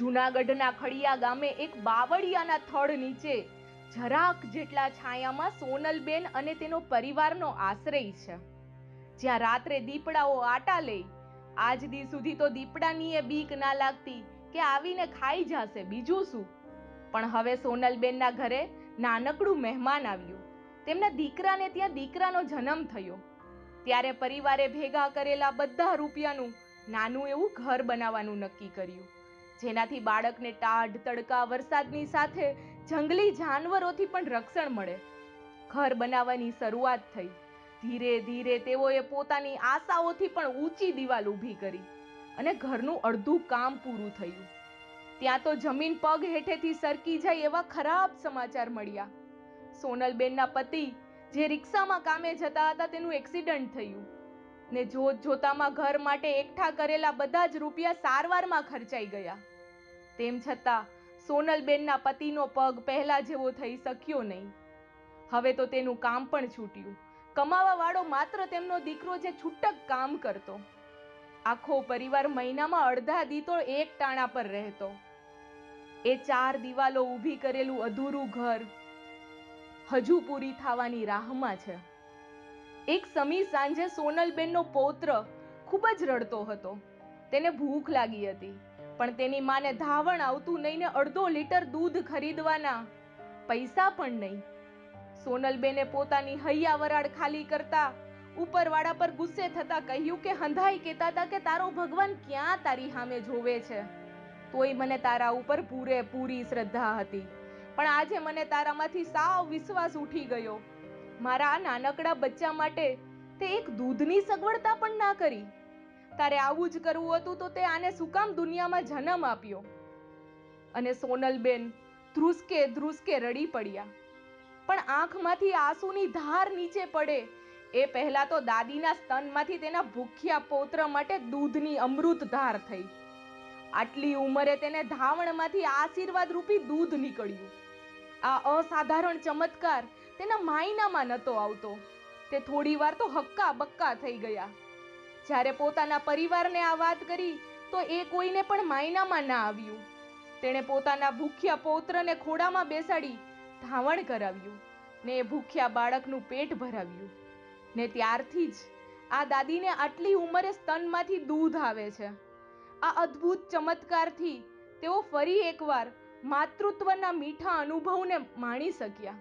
જૂનાગઢના ખડિયા ગામે એક બાવળિયાના થડ નીચે જરાક જેટલા છાયામાં સોનલબેન અને તેનો પરિવારનો આશ્રય છે. જ્યાં રાત્રે દીપડાઓ આટા લે, આજ દી સુધી તો દીપડાની એ બીક ના લાગતી કે આવીને ખાઈ જશે બીજું શું? પણ હવે સોનલબેનના ઘરે નાનકડું મહેમાન આવ્યું. તેમના દીકરાને ત્યાં દીકરાનો જન્મ થયો. ત્યારે પરિવારે ભેગા કરેલા બધા રૂપિયાનું નાનું એવું ઘર બનાવવાનું નક્કી કર્યું. જેનાથી બાળકને ટાઢ, તડકા, વરસાદની સાથે જંગલી જાનવરોથી પણ રક્ષણ મળે. ઘર બનાવવાની શરૂઆત થઈ. ધીરે ધીરે તેઓએ પોતાની આશાઓથી પણ ઊંચી દિવાલ ઊભી કરી અને ઘરનું અડધું કામ પૂરું થયું. ત્યાં તો જમીન પગ હેઠેથી સરકી જાય એવા ખરાબ સમાચાર મળ્યા. સોનલબેનના પતિ, જે રિક્ષામાં કામે જતા હતા, તેનું એક્સિડન્ટ થયું. ને જોત જોતામાં ઘર માટે એકઠા કરેલા બધા જ રૂપિયા સારવારમાં ખર્ચાઈ ગયા. તેમ છતાં, સોનલબેનના પતિનો પગ પહેલા જેવો થઈ શક્યો નહીં. હવે તો તેનું કામ પણ છૂટ્યું. કમાવા વાળો માત્ર તેમનો દીકરો જે છૂટક કામ કરતો. આખો પરિવાર મહિનામાં અડધા દી તો એક ટાણા પર રહેતો. એ ચાર દિવાલો ઊભી કરેલું અધૂરું ઘર હજુ પૂરી થવાની રાહમાં છે. એક સમી સાંજે સોનલબેનનો પૌત્ર ખૂબ જ રડતો હતો. તેને ભૂખ લાગી હતી, પણ તેની માને ધાવણ આવતું નહીં ને અડધો લીટર દૂધ ખરીદવાના પૈસા પણ નહીં. સોનલબેને પોતાની હૈયા ખાલી કરતા ઉપરવાળા પર ગુસ્સે થતા કહ્યું કે, હંધાઈ કહેતા હતા કે તારો ભગવાન ક્યાં તારી સામે જોવે છે? તોય મને તારા ઉપર પૂરેપૂરી શ્રદ્ધા હતી. પણ આજે મને તારામાંથી સાવ વિશ્વાસ ઉઠી ગયો. મારા નાનકડા બચ્ચા માટે તે એક દૂધની સગવડતા પણ ના કરી. તારે આવું જ કરવું હતું તો તે આને શું કામ દુનિયામાં જન્મ આપ્યો? અને સોનલબેન ધ્રુસકે ધ્રુસકે રડી પડ્યા. પણ આંખમાંથી આંસુની ધાર નીચે પડે. એ પહેલા તો દાદીના સ્તનમાંથી તેના ભૂખ્યા પૌત્ર માટે દૂધની અમૃત ધાર થઈ. આટલી ઉંમરે તેને ધાવણમાંથી આશીર્વાદ રૂપી દૂધ નીકળ્યું. આ અસાધારણ ચમત્કાર તેના માયનામાં નહોતો આવતો. તે થોડી વાર તો હક્કા બક્કા થઈ ગયા. જ્યારે પોતાના પરિવારને આ વાત કરી, તો એ કોઈને પણ માયનામાં ના આવ્યું. તેણે પોતાના ભૂખ્યા પૌત્રને ખોડામાં બેસાડી ધાવણ કરાવ્યું ને એ ભૂખ્યા બાળકનું પેટ ભરાવ્યું. ને ત્યારથી જ આ દાદીને આટલી ઉંમરે સ્તનમાંથી દૂધ આવે છે. આ અદ્ભુત ચમત્કારથી તેઓ ફરી એકવાર માતૃત્વના મીઠા અનુભવને માણી શક્યા.